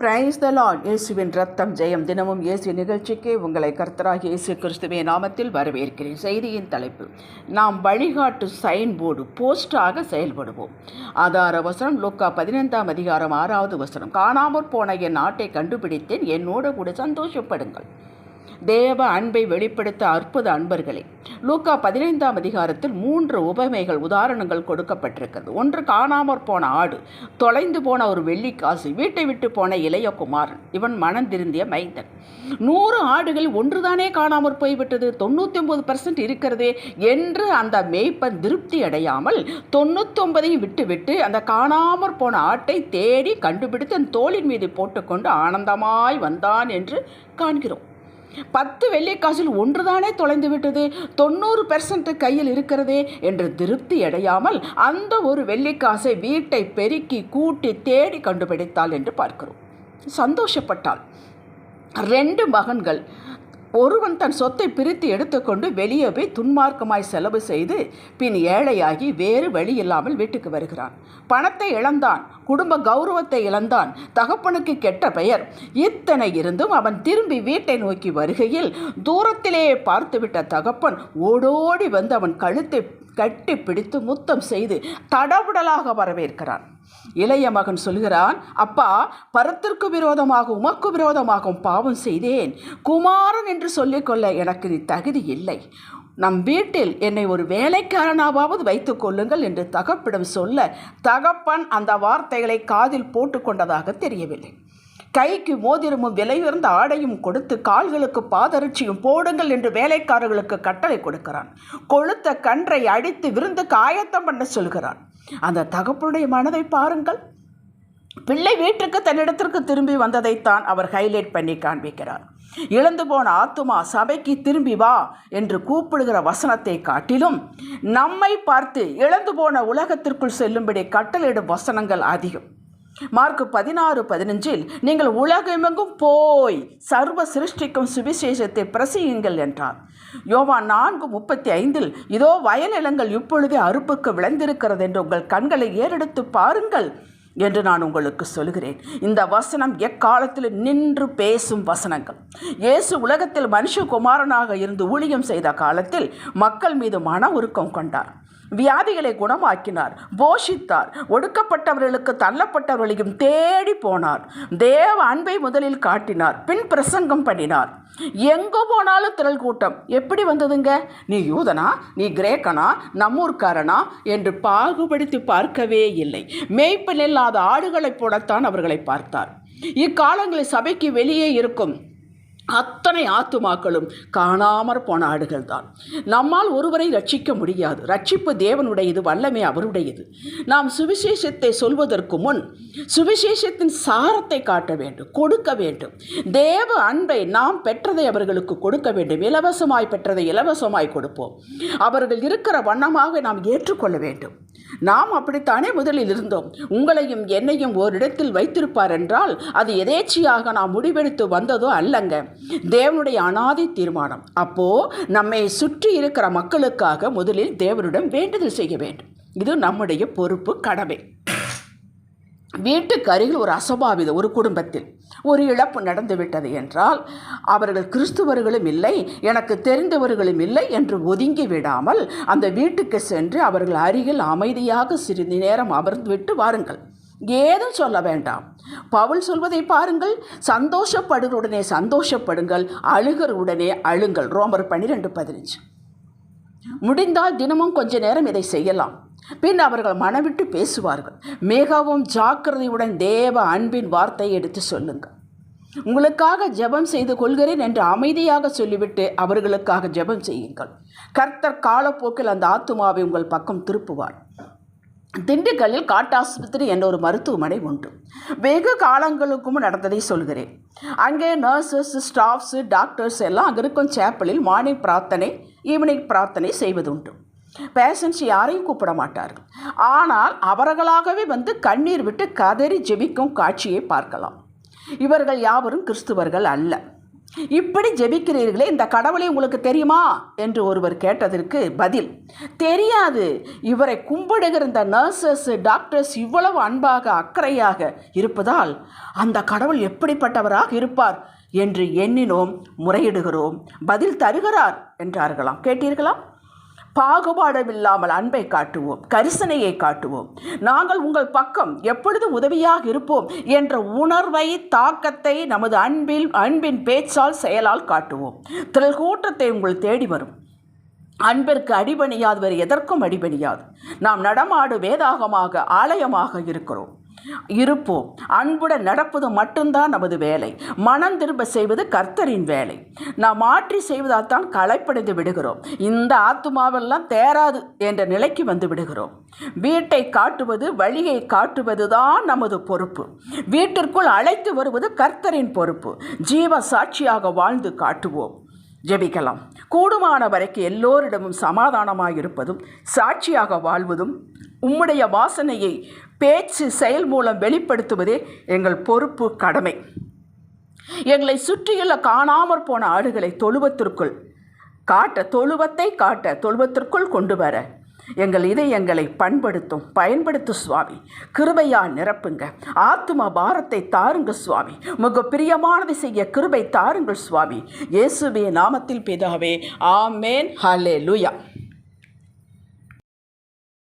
Praise the Lord இயேசுவின் ரத்தம் ஜெயம். தினமும் இயேசு நிகழ்ச்சிக்கு உங்களை கர்த்தராக இயேசு கிறிஸ்துவே நாமத்தில் வரவேற்கிறேன். செய்தியின் தலைப்பு நாம் வழிகாட்டு சைன் போர்டு போஸ்டாக செயல்படுவோம். ஆதார வசனம் லோக்கா பதினைந்தாம் அதிகாரம் ஆறாவது வசனம். காணாமற் போன என் நாட்டை கண்டுபிடித்தேன். என்னோடு கூட சந்தோஷப்படுங்கள். தேவ அன்பை வெளிப்படுத்த அற்புத அன்பர்களே லூக்கா பதினைந்தாம் அதிகாரத்தில் மூன்று உபமைகள் உதாரணங்கள் கொடுக்கப்பட்டிருக்கிறது. ஒன்று காணாமற் போன ஆடு தொலைந்து போன ஒரு வெள்ளிக்காசு வீட்டை விட்டு போன இளைய குமாரன் இவன் மனம் திருந்திய மைந்தன். நூறு ஆடுகள் ஒன்றுதானே காணாமற் போய்விட்டது? தொண்ணூற்றி ஒன்பது பர்சன்ட் இருக்கிறதே என்று அந்த மேய்ப்பன் திருப்தி அடையாமல் தொண்ணூத்தொன்பதையும் விட்டுவிட்டு அந்த காணாமற் போன ஆட்டை தேடி கண்டுபிடித்து அந்த தோளின் மீது போட்டுக்கொண்டு ஆனந்தமாய் வந்தான் என்று காண்கிறோம். பத்து வெள்ளிக்காசில் ஒன்றுதானே தொலைந்து விட்டது? தொண்ணூறு பெர்சன்ட் கையில் இருக்கிறதே என்று திருப்தி அடையாமல் அந்த ஒரு வெள்ளிக்காசை வீட்டை பெருக்கி கூட்டி தேடி கண்டுபிடித்தாள் என்று பார்க்கிறோம். சந்தோஷப்பட்டாள். ரெண்டு மகன்கள் ஒருவன் தன் சொத்தை பிரித்து எடுத்துக்கொண்டு வெளியே போய் துன்மார்க்கமாய் செலவு செய்து பின் ஏழையாகி வேறு வழி இல்லாமல் வீட்டுக்கு வருகிறான். பணத்தை இழந்தான் குடும்ப கௌரவத்தை இழந்தான் தகப்பனுக்கு கெட்ட பெயர். இத்தனை இருந்தும் அவன் திரும்பி வீட்டை நோக்கி வருகையில் தூரத்திலேயே பார்த்துவிட்ட தகப்பன் ஓடோடி வந்து அவன் கழுத்தை கட்டி பிடித்து முத்தம் செய்து தடவுடலாக வரவேற்கிறான். இளைய மகன் சொல்கிறான் அப்பா பரத்திற்கு விரோதமாக உமக்கு விரோதமாகவும் பாவம் செய்தேன். குமாரன் என்று சொல்லிக்கொள்ள எனக்கு நீ தகுதி இல்லை. நம் வீட்டில் என்னை ஒரு வேலைக்காரனாவது வைத்துக் கொள்ளுங்கள் என்று தகப்பிடம் சொல்ல தகப்பன் அந்த வார்த்தைகளை காதில் போட்டுக்கொண்டதாக தெரியவில்லை. கைக்கு மோதிரமும் விலையுயர்ந்த ஆடையும் கொடுத்து கால்களுக்கு பாதரிச்சியும் போடுங்கள் என்று வேலைக்காரர்களுக்கு கட்டளை கொடுக்கிறான். கொளுத்த கன்றை அடித்து விருந்து காயத்தம் பண்ண சொல்கிறான். அந்த தகப்பனுடைய மனதை பாருங்கள். பிள்ளை வீட்டுக்கு தன்னிடத்திற்கு திரும்பி வந்ததைத்தான் அவர் ஹைலைட் பண்ணி காண்பிக்கிறார். இழந்து போன ஆத்துமா சபைக்கு திரும்பி வா என்று கூப்பிடுகிற வசனத்தை காட்டிலும் நம்மை பார்த்து இழந்து போன உலகத்திற்குள் செல்லும்படி கட்டளையிடும் வசனங்கள் அதிகம். மார்க் பதினாறு பதினஞ்சில் நீங்கள் உலகமெங்கும் போய் சர்வ சிருஷ்டிக்கும் சுவிசேஷத்தை பிரசியுங்கள் என்றார். யோவா நான்கு முப்பத்தி ஐந்தில் இதோ வயலிலங்கள் இப்பொழுதே அறுப்புக்கு விளைந்திருக்கிறது என்று உங்கள் கண்களை ஏறெடுத்து பாருங்கள் என்று நான் உங்களுக்கு சொல்கிறேன் இந்த வசனம் எக்காலத்தில் நின்று பேசும் வசனங்கள். இயேசு உலகத்தில் மனுஷகுமாரனாக இருந்து ஊழியம் செய்த காலத்தில் மக்கள் மீது மன உருக்கம் கொண்டார். வியாதிகளை குணமாக்கினார் போஷித்தார் ஒடுக்கப்பட்டவர்களுக்கு தள்ளப்பட்டவர்களையும் தேடி போனார். தேவ அன்பை முதலில் காட்டினார் பின் பிரசங்கம் பண்ணினார். எங்கே போனாலும் திரள் கூட்டம். எப்படி வந்ததுங்க? நீ யூதனா? நீ கிரேக்கனா? நம்மூர்காரனா என்று பாகுபடுத்தி பார்க்கவே இல்லை. மேய்ப்பில் இல்லாத ஆடுகளைப் போலத்தான் அவர்களை பார்த்தார். இக்காலங்களில் சபைக்கு வெளியே இருக்கும் அத்தனை ஆத்துமாக்களும் காணாமற் போன ஆடுகள் தான் நம்மால் ஒருவரை ரட்சிக்க முடியாது. ரட்சிப்பு தேவனுடையது வல்லமை அவருடையது. நாம் சுவிசேஷத்தை சொல்வதற்கு முன் சுவிசேஷத்தின் சாரத்தை காட்ட வேண்டும் கொடுக்க வேண்டும். தேவ அன்பை நாம் பெற்றதை அவர்களுக்கு கொடுக்க வேண்டும். இலவசமாய் பெற்றதை இலவசமாய் கொடுப்போம். அவர்கள் இருக்கிற வண்ணமாக நாம் ஏற்றுக்கொள்ள வேண்டும். நாம் அப்படித்தானே முதலில் இருந்தோம். உங்களையும் என்னையும் ஓரிடத்தில் வைத்திருப்பார் என்றால் அது எதேச்சியாக நாம் முடிவெடுத்து வந்ததோ அல்லங்க. தேவனுடைய அனாதி தீர்மானம். அப்போ நம்மை சுற்றி இருக்கிற மக்களுக்காக முதலில் தேவனிடம் வேண்டுதல் செய்ய வேண்டும். இது நம்முடைய பொறுப்பு கடமை. வீட்டுக்கு அருகில் ஒரு அசபாவிதம் ஒரு குடும்பத்தில் ஒரு இழப்பு நடந்துவிட்டது என்றால் அவர்கள் கிறிஸ்துவர்களும் இல்லை எனக்கு தெரிந்தவர்களும் இல்லை என்று ஒதுங்கி விடாமல் அந்த வீட்டுக்கு சென்று அவர்கள் அருகில் அமைதியாக சிறிது நேரம் அமர்ந்து விட்டு வாருங்கள். ஏதும் சொல்ல வேண்டாம். பவுல் சொல்வதை பாருங்கள். சந்தோஷப்படுகளுடனே சந்தோஷப்படுங்கள். அழுகருடனே அழுங்கள். ரோமர் பன்னிரெண்டு பதினஞ்சு. முடிந்தால் தினமும் கொஞ்ச நேரம் இதை செய்யலாம். பின் அவர்கள் மனவிட்டு பேசுவார்கள். மிகவும் ஜாக்கிரதையுடன் தேவ அன்பின் வார்த்தையை எடுத்து சொல்லுங்கள். உங்களுக்காக ஜெபம் செய்து கொள்கிறேன் என்று அமைதியாக சொல்லிவிட்டு அவர்களுக்காக ஜெபம் செய்யுங்கள். கர்த்தர் காலப்போக்கில் அந்த ஆத்துமாவை உங்கள் பக்கம் திருப்புவார். திண்டுக்கல்லில் காட்டாஸ்பத்திரி என்ற ஒரு மருத்துவமனை உண்டு. வெகு காலங்களுக்கும் நடந்ததை சொல்கிறேன். அங்கே நர்சஸ் ஸ்டாஃப்ஸு டாக்டர்ஸ் எல்லாம் அங்கே இருக்கும் சேப்பலில் மார்னிங் பிரார்த்தனை ஈவினிங் பிரார்த்தனை செய்வதுண்டு. பேஷண்ட்ஸ் யாரையும் கூப்பிட மாட்டார்கள் ஆனால் அவர்களாகவே வந்து கண்ணீர் விட்டு கதறி ஜெபிக்கும் காட்சியை பார்க்கலாம். இவர்கள் யாவரும் கிறிஸ்துவர்கள் அல்ல. இப்படி ஜெபிக்கிறீர்களே இந்த கடவுளை உங்களுக்கு தெரியுமா? என்று ஒருவர் கேட்டதற்கு பதில் தெரியாது. இவரை கும்பிடுகிற இந்த நர்சஸ் டாக்டர்ஸ் இவ்வளவு அன்பாக அக்கறையாக இருப்பதால் அந்த கடவுள் எப்படிப்பட்டவராக இருப்பார் என்று எண்ணினோம் முறையிடுகிறோம். பதில் தருகிறார் என்றார்களாம். கேட்டீர்களா? பாகுபாடமில்லாமல் அன்பை காட்டுவோம் கரிசனையை காட்டுவோம். நாங்கள் உங்கள் பக்கம் எப்பொழுதும் உதவியாக இருப்போம் என்ற உணர்வை தாக்கத்தை நமது அன்பில் அன்பின் பேச்சால் செயலால் காட்டுவோம். திரள் கூட்டத்தை உங்கள் தேடி வரும். அன்பிற்கு அடிபணியாதவர் எதற்கும் அடிபணியாது. நாம் நடமாடு வேதாகமாக ஆலயமாக இருக்கிறோம். இருப்போம். அன்புடன் நடப்பது மட்டும்தான் நமது வேலை. மனம் திரும்ப செய்வது கர்த்தரின் வேலை. நாம் மாற்றி செய்வதால் தான் களைப்படைந்து விடுகிறோம். இந்த ஆத்துமாவெல்லாம் தேராது என்ற நிலைக்கு வந்து விடுகிறோம். வீட்டை காட்டுவது வழியை காட்டுவது தான் நமது பொறுப்பு. வீட்டிற்குள் அழைத்து வருவது கர்த்தரின் பொறுப்பு. ஜீவ சாட்சியாக வாழ்ந்து காட்டுவோம். ஜெபிக்கலாம். கூடுமான வரைக்கும் எல்லோரிடமும் சமாதானமாக இருப்பதும் சாட்சியாக வாழ்வதும் உம்முடைய வாசனையை பேச்சு செயல் மூலம் வெளிப்படுத்துவதே எங்கள் பொறுப்பு கடமை. எங்களை சுற்றியுள்ள காணாமற் போன ஆடுகளை தொழுவத்திற்குள் காட்ட தொழுவத்தை காட்ட தொழுவத்திற்குள் கொண்டு வர எங்கள் இதயங்களை பண்படுத்தும் பயன்படுத்து சுவாமி. கிருபையா நிரப்புங்க. ஆத்தும பாரத்தை தாருங்க சுவாமி. முக பிரியமானதை செய்ய கிருபை தாருங்கள் சுவாமி. இயேசுவே நாமத்தில் பிதாவே ஆமேன். ஹலே லுயா